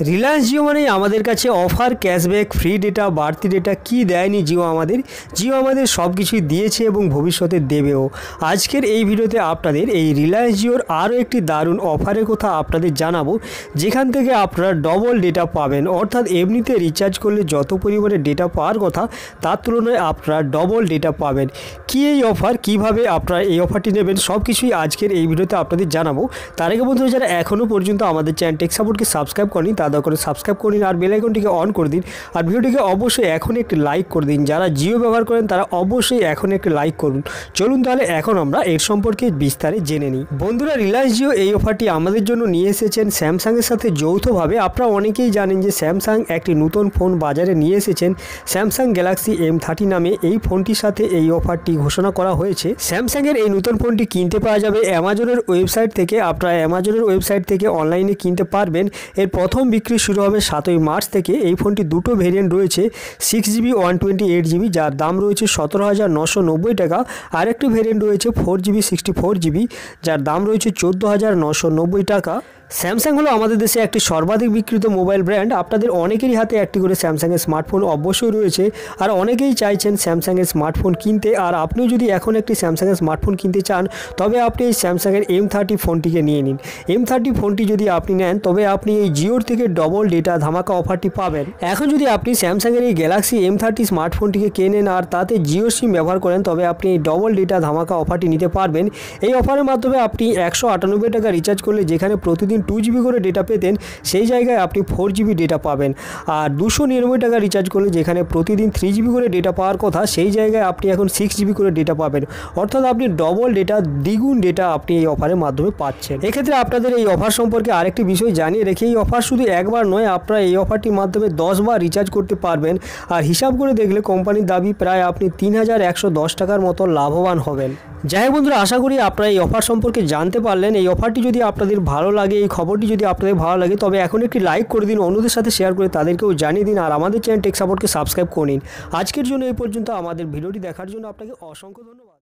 রিলায়েন্স জিও মানেই আমাদের কাছে অফার ক্যাশব্যাক ফ্রি ডেটা বাড়তি ডেটা কি দেয়নি জিও আমাদের? জিও আমাদের সব কিছুই দিয়েছে এবং ভবিষ্যতে দেবেও। আজকের এই ভিডিওতে আপনাদের এই রিলায়েন্স জিওর আরও একটি দারুণ অফারের কথা আপনাদের জানাব, যেখান থেকে আপনারা ডবল ডেটা পাবেন। অর্থাৎ এমনিতে রিচার্জ করলে যত পরিমাণে ডেটা পাওয়ার কথা, তার তুলনায় আপনারা ডবল ডেটা পাবেন। কি এই অফার কীভাবে আপনারা এই অফারটি নেবেন? সব কিছুই আজকের এই ভিডিওতে আপনাদের জানাব। তার আগে বন্ধুরা, যারা এখনও পর্যন্ত আমাদের চ্যানেল টেক সাপোর্টকে সাবস্ক্রাইব করেনি তা দয়া করে সাবস্ক্রাইব করে নিন আর বেল আইকনটিকে অন করে দিন। আর ভিডিওটিকে অবশ্যই এখন একটি লাইক করে দিন। যারা জিও ব্যবহার করেন, তারা অবশ্যই এখন একটি লাইক করুন। চলুন তাহলে এখন আমরা এর সম্পর্কে বিস্তারে জেনে নিই। বন্ধুরা রিলায়েন্স জিও এই অফারটি আমাদের জন্য নিয়ে এসেছেন স্যামসাংয়ের সাথে যৌথভাবে। আপনারা অনেকেই জানেন যে স্যামসাং একটি নতুন ফোন বাজারে নিয়ে এসেছেন। স্যামসাং গ্যালাক্সি এম থার্টি নামে এই ফোনটির সাথে এই অফারটি ঘোষণা করা হয়েছে। স্যামসাংয়ের এই নতুন ফোনটি কিনতে পাওয়া যাবে অ্যামাজনের ওয়েবসাইট থেকে। আপনারা অ্যামাজনের ওয়েবসাইট থেকে অনলাইনে কিনতে পারবেন। এর প্রথম বিক্রি শুরু হবে সাতই মার্চ থেকে। এই ফোনটি দুটো ভেরিয়েন্ট রয়েছে six GB one twenty eight GB যার দাম রয়েছে সতেরো হাজার নশো নব্বই টাকা। আরেকটি ভেরিয়েন্ট রয়েছে four GB sixty four GB যার দাম রয়েছে চোদ্দ হাজার নশো নব্বই টাকা। স্যামসাং হলো আমাদের দেশে একটি সর্বাধিক বিক্রিত মোবাইল ব্র্যান্ড আপনাদের অনেকেরই হাতে একটি করে স্যামসাংয়ের স্মার্টফোন অবশ্যই রয়েছে। আর অনেকেই চাইছেন স্যামসাংয়ের স্মার্টফোন কিনতে। আর আপনিও যদি এখন একটি স্যামসাংয়ের স্মার্টফোন কিনতে চান, তবে আপনি এই স্যামসাংয়ের এম থার্টি ফোনটিকে নিয়ে নিন। এম থার্টি ফোনটি যদি আপনি নেন, তবে আপনি এই জিওর থেকে ডবল ডেটা ধামাকা অফারটি পাবেন। এখন যদি আপনি স্যামসাংয়ের এই গ্যালাক্সি এম থার্টি স্মার্টফোনটিকে কেনেন আর তাতে জিও সিম ব্যবহার করেন, তবে আপনি এই ডবল ডেটা ধামাকা অফারটি নিতে পারবেন। এই অফারের মাধ্যমে আপনি একশো আটানব্বই টাকা রিচার্জ করলে, যেখানে প্রতিদিন টু জিবি করে ডেটা পেতেন, সেই জায়গায় আপনি ফোর জিবি ডেটা পাবেন। আর দুশো নিরানব্বই টাকা রিচার্জ করলে যেখানে প্রতিদিন থ্রি জিবি করে ডেটা পাওয়ার কথা, সেই জায়গায় আপনি এখন সিক্স জিবি করে ডেটা পাবেন। অর্থাৎ আপনি ডবল ডেটা দ্বিগুণ ডেটা আপনি এই অফারের মাধ্যমে পাচ্ছেন। এক্ষেত্রে আপনাদের এই অফার সম্পর্কে আরেকটি বিষয় জানিয়ে রেখে, এই অফার শুধু একবার নয়, আপনারা এই অফারটির মাধ্যমে দশ বার রিচার্জ করতে পারবেন। আর হিসাব করে দেখলে কোম্পানির দাবি প্রায় আপনি তিন হাজার একশো দশ টাকার মতো লাভবান হবেন। যাই বন্ধুরা, আশা করি আপনারা এই অফার সম্পর্কে জানতে পারলেন। এই অফারটি যদি আপনাদের ভালো লাগে, এই খবরটি যদি আপনাদের ভালো লাগে, তবে এখন একটি লাইক করে দিন, অন্যদের সাথে শেয়ার করে তাদেরকেও জানিয়ে দিন, আর আমাদের চ্যানেল টেক সাপোর্টকে সাবস্ক্রাইব করে নিন। আজকের জন্য এই পর্যন্ত, আমাদের ভিডিওটি দেখার জন্য আপনাকে অসংখ্য ধন্যবাদ।